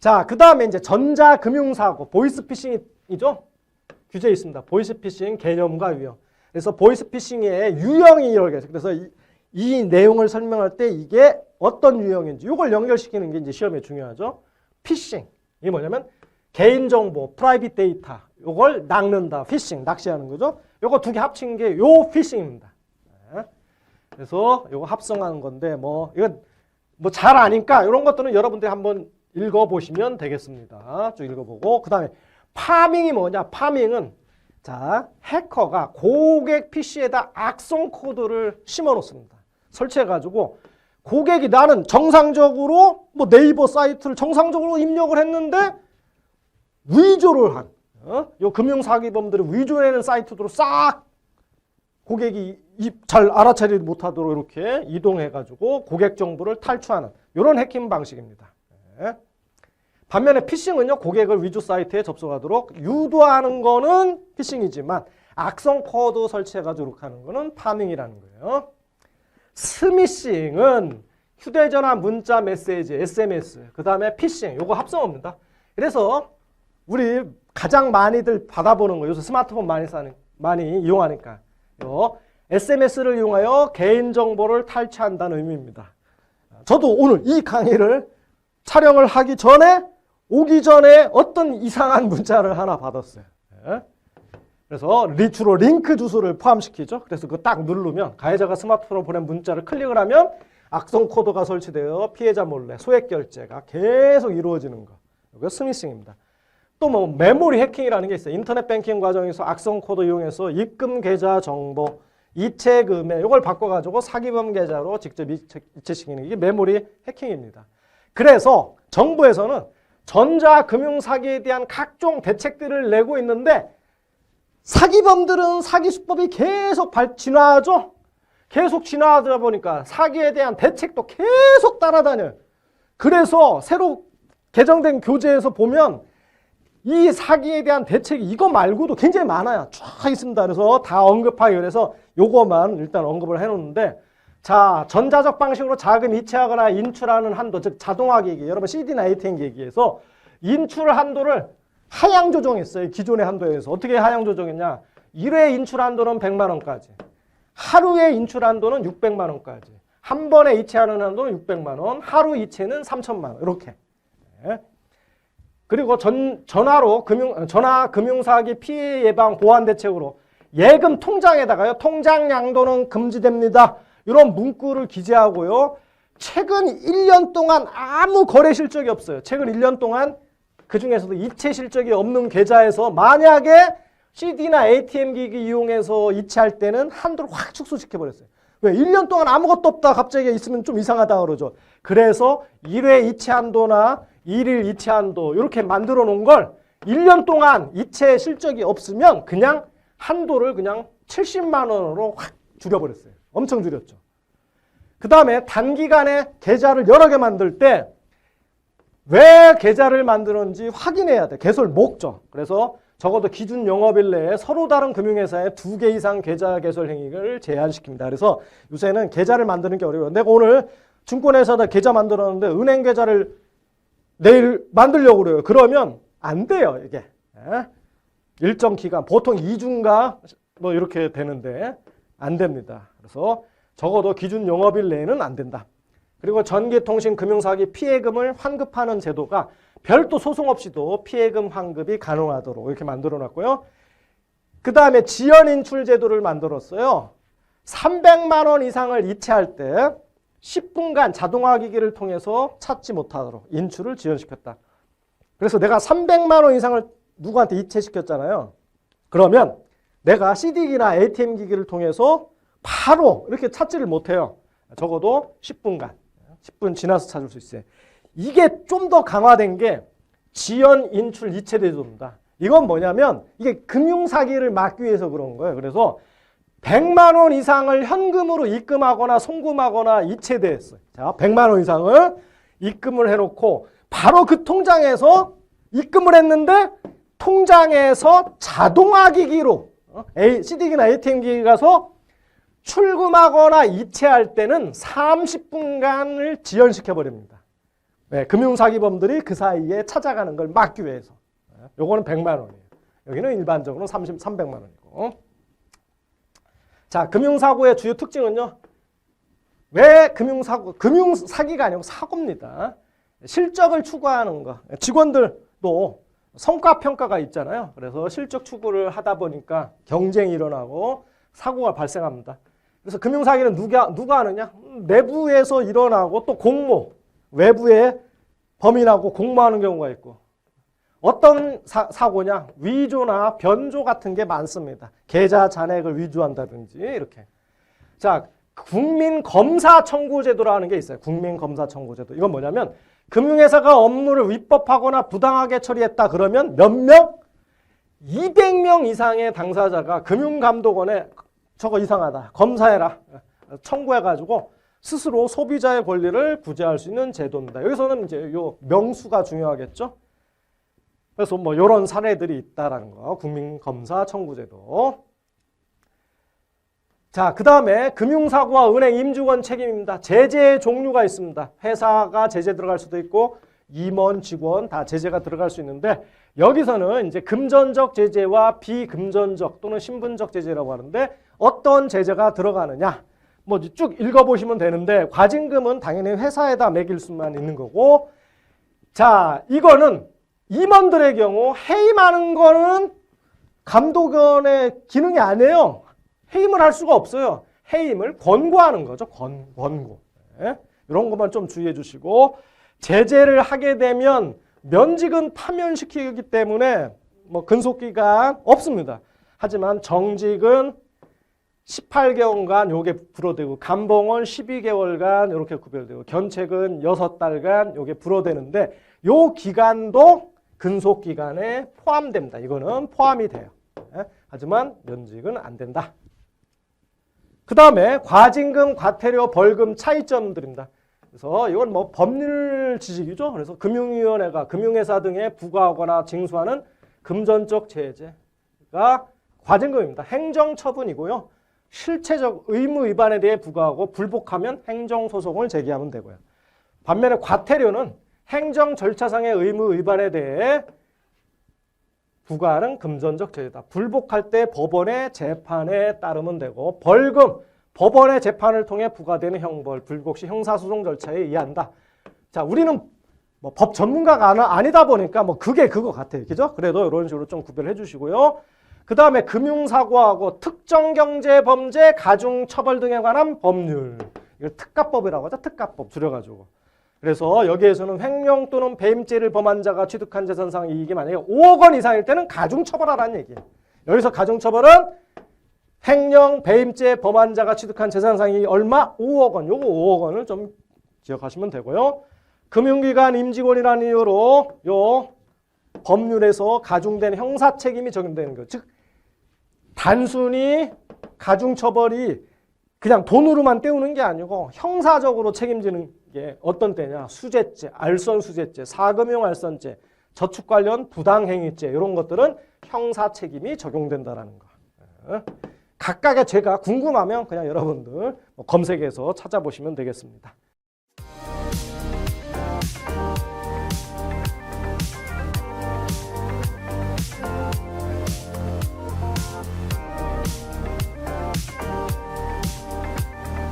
자, 그 다음에 이제 전자금융사고, 보이스피싱이죠? 규제 있습니다. 보이스피싱 개념과 유형. 그래서 보이스피싱의 유형이 이렇게. 그래서 이, 이 내용을 설명할 때 이게 어떤 유형인지 이걸 연결시키는 게 이제 시험에 중요하죠. 피싱. 이게 뭐냐면 개인정보, 프라이빗 데이터 요걸 낚는다. 피싱, 낚시하는 거죠. 요거 두 개 합친 게 요 피싱입니다. 네. 그래서 요거 합성하는 건데 뭐 이건 뭐 잘 아니까 이런 것들은 여러분들이 한번 읽어보시면 되겠습니다. 쭉 읽어보고 그 다음에 파밍이 뭐냐? 파밍은 자 해커가 고객 PC에다 악성 코드를 심어 놓습니다. 설치해 가지고 고객이 나는 정상적으로 뭐 네이버 사이트를 정상적으로 입력을 했는데 위조를 한, 어? 요 금융사기범들이 위조해낸 사이트로 싹 고객이 입 잘 알아차리지 못하도록 이렇게 이동해가지고 고객 정보를 탈취하는 이런 해킹 방식입니다. 네. 반면에 피싱은요 고객을 위조 사이트에 접속하도록 유도하는 거는 피싱이지만 악성 코드 설치해가지고 하는 거는 파밍이라는 거예요. 스미싱은 휴대전화 문자 메시지 SMS 그 다음에 피싱 요거 합성어입니다. 그래서 우리 가장 많이들 받아보는 거 요새 스마트폰 많이 사는 많이 이용하니까 요 SMS를 이용하여 개인정보를 탈취한다는 의미입니다. 저도 오늘 이 강의를 촬영을 하기 전에 오기 전에 어떤 이상한 문자를 하나 받았어요. 예? 그래서 리추로 링크 주소를 포함시키죠. 그래서 그거 딱 누르면 가해자가 스마트폰으로 보낸 문자를 클릭을 하면 악성 코드가 설치되어 피해자 몰래 소액 결제가 계속 이루어지는 거. 이거 스미싱입니다. 또 뭐 메모리 해킹이라는 게 있어요. 인터넷 뱅킹 과정에서 악성 코드 이용해서 입금 계좌 정보, 이체 금액 이걸 바꿔가지고 사기범 계좌로 직접 이체, 이체시키는 게 메모리 해킹입니다. 그래서 정부에서는 전자금융 사기에 대한 각종 대책들을 내고 있는데 사기범들은 사기 수법이 계속 발 진화하죠. 계속 진화하다 보니까 사기에 대한 대책도 계속 따라다녀요. 그래서 새로 개정된 교재에서 보면 이 사기에 대한 대책이 이거 말고도 굉장히 많아요. 쫙 있습니다. 그래서 다 언급하기 위해서 요거만 일단 언급을 해놓는데 자 전자적 방식으로 자금 이체하거나 인출하는 한도 즉 자동화 기기 여러분 CD나 ATM 기기에서 인출 한도를 하향 조정했어요. 기존의 한도에서 어떻게 하향 조정했냐 1회 인출 한도는 100만 원까지 하루에 인출 한도는 600만 원까지 한 번에 이체하는 한도는 600만 원 하루 이체는 3천만 원 이렇게 네. 그리고 전, 전화로 금융, 전화 금융 사기 피해 예방 보완 대책으로 예금 통장에다가요, 통장 양도는 금지됩니다. 이런 문구를 기재하고요. 최근 1년 동안 아무 거래 실적이 없어요. 최근 1년 동안 그 중에서도 이체 실적이 없는 계좌에서 만약에 CD나 ATM 기기 이용해서 이체할 때는 한도를 확 축소시켜버렸어요. 왜? 1년 동안 아무것도 없다 갑자기 있으면 좀 이상하다 그러죠. 그래서 1회 이체 한도나 1일 이체 한도 이렇게 만들어 놓은 걸 1년 동안 이체 실적이 없으면 그냥 한도를 그냥 70만 원으로 확 줄여버렸어요. 엄청 줄였죠. 그 다음에 단기간에 계좌를 여러 개 만들 때 왜 계좌를 만들었는지 확인해야 돼. 개설 목적. 그래서 적어도 기준 영업일 내에 서로 다른 금융회사에 두 개 이상 계좌 개설 행위를 제한시킵니다. 그래서 요새는 계좌를 만드는 게 어려워요. 내가 오늘 증권회사다 계좌 만들었는데 은행 계좌를 내일 만들려고 그래요. 그러면 안 돼요, 이게. 예? 일정 기간, 보통 2주인가 뭐 이렇게 되는데 안 됩니다. 그래서 적어도 기준 영업일 내에는 안 된다. 그리고 전기통신 금융사기 피해금을 환급하는 제도가 별도 소송 없이도 피해금 환급이 가능하도록 이렇게 만들어 놨고요. 그 다음에 지연인출 제도를 만들었어요. 300만 원 이상을 이체할 때 10분간 자동화 기기를 통해서 찾지 못하도록 인출을 지연시켰다. 그래서 내가 300만 원 이상을 누구한테 이체시켰잖아요. 그러면 내가 CD기나 ATM 기기를 통해서 바로 이렇게 찾지를 못해요. 적어도 10분간. 10분 지나서 찾을 수 있어요. 이게 좀 더 강화된 게 지연 인출 이체 제도입니다. 이건 뭐냐면 이게 금융 사기를 막기 위해서 그런 거예요. 그래서 100만 원 이상을 현금으로 입금하거나 송금하거나 이체됐어요. 자, 100만 원 이상을 입금을 해놓고 바로 그 통장에서 입금을 했는데 통장에서 자동화 기기로 어? CD기나 ATM 기기 가서 출금하거나 이체할 때는 30분간을 지연시켜 버립니다. 네, 금융사기범들이 그 사이에 찾아가는 걸 막기 위해서. 네, 요거는 100만 원이에요. 여기는 일반적으로 30, 300만 원이고. 자, 금융사고의 주요 특징은요. 왜 금융사고, 금융사기가 아니고 사고입니다. 실적을 추구하는 거. 직원들도 성과평가가 있잖아요. 그래서 실적 추구를 하다 보니까 경쟁이 일어나고 사고가 발생합니다. 그래서 금융사기는 누가, 누가 하느냐? 내부에서 일어나고 또 공모, 외부에 범인하고 공모하는 경우가 있고 어떤 사, 사고냐? 위조나 변조 같은 게 많습니다. 계좌 잔액을 위조한다든지 이렇게. 자, 국민검사 청구제도라는 게 있어요. 국민검사 청구제도. 이건 뭐냐면 금융회사가 업무를 위법하거나 부당하게 처리했다 그러면 몇 명? 200명 이상의 당사자가 금융감독원에 저거 이상하다. 검사해라. 청구해가지고 스스로 소비자의 권리를 구제할 수 있는 제도입니다. 여기서는 이제 요 명수가 중요하겠죠. 그래서 뭐 이런 사례들이 있다라는 거. 국민검사 청구제도. 자, 그 다음에 금융사고와 은행 임직원 책임입니다. 제재의 종류가 있습니다. 회사가 제재 들어갈 수도 있고 임원, 직원 다 제재가 들어갈 수 있는데 여기서는 이제 금전적 제재와 비금전적 또는 신분적 제재라고 하는데 어떤 제재가 들어가느냐. 뭐 쭉 읽어보시면 되는데 과징금은 당연히 회사에다 매길 수만 있는 거고 자, 이거는 임원들의 경우 해임하는 거는 감독원의 기능이 아니에요. 해임을 할 수가 없어요. 해임을 권고하는 거죠. 권, 권고. 네. 이런 것만 좀 주의해 주시고 제재를 하게 되면 면직은 파면시키기 때문에 뭐 근속기간 없습니다. 하지만 정직은 18개월간 요게 불어되고 감봉은 12개월간 이렇게 구별되고 견책은 6달간 요게 불어되는데 요 기간도 근속 기간에 포함됩니다. 이거는 포함이 돼요. 예? 하지만 면직은 안 된다. 그 다음에 과징금, 과태료, 벌금 차이점들입니다. 그래서 이건 뭐 법률 지식이죠. 그래서 금융위원회가 금융회사 등에 부과하거나 징수하는 금전적 제재가 과징금입니다. 행정처분이고요. 실체적 의무 위반에 대해 부과하고 불복하면 행정소송을 제기하면 되고요. 반면에 과태료는 행정 절차상의 의무 위반에 대해 부과하는 금전적 제재다. 불복할 때 법원의 재판에 따르면 되고 벌금 법원의 재판을 통해 부과되는 형벌 불복 시 형사소송 절차에 의한다. 자, 우리는 뭐 법 전문가가 아니다 보니까 뭐 그게 그거 같아요. 그죠? 그래도 이런 식으로 좀 구별해 주시고요. 그 다음에 금융사고하고 특정경제범죄 가중처벌 등에 관한 법률. 이걸 특가법이라고 하죠. 특가법 줄여가지고. 그래서 여기에서는 횡령 또는 배임죄를 범한 자가 취득한 재산상 이익이 만약에 5억 원 이상일 때는 가중처벌하라는 얘기예요. 여기서 가중처벌은 횡령, 배임죄 범한 자가 취득한 재산상이 얼마? 5억 원. 요거 5억 원을 좀 기억하시면 되고요. 금융기관 임직원이라는 이유로 요 법률에서 가중된 형사 책임이 적용되는 거. 즉 단순히 가중처벌이 그냥 돈으로만 때우는 게 아니고 형사적으로 책임지는 게 어떤 때냐? 수재죄, 알선수재죄, 사금융 알선죄, 저축 관련 부당행위죄 이런 것들은 형사 책임이 적용된다라는 거. 어? 각각의 죄가 궁금하면 그냥 여러분들 뭐 검색해서 찾아보시면 되겠습니다.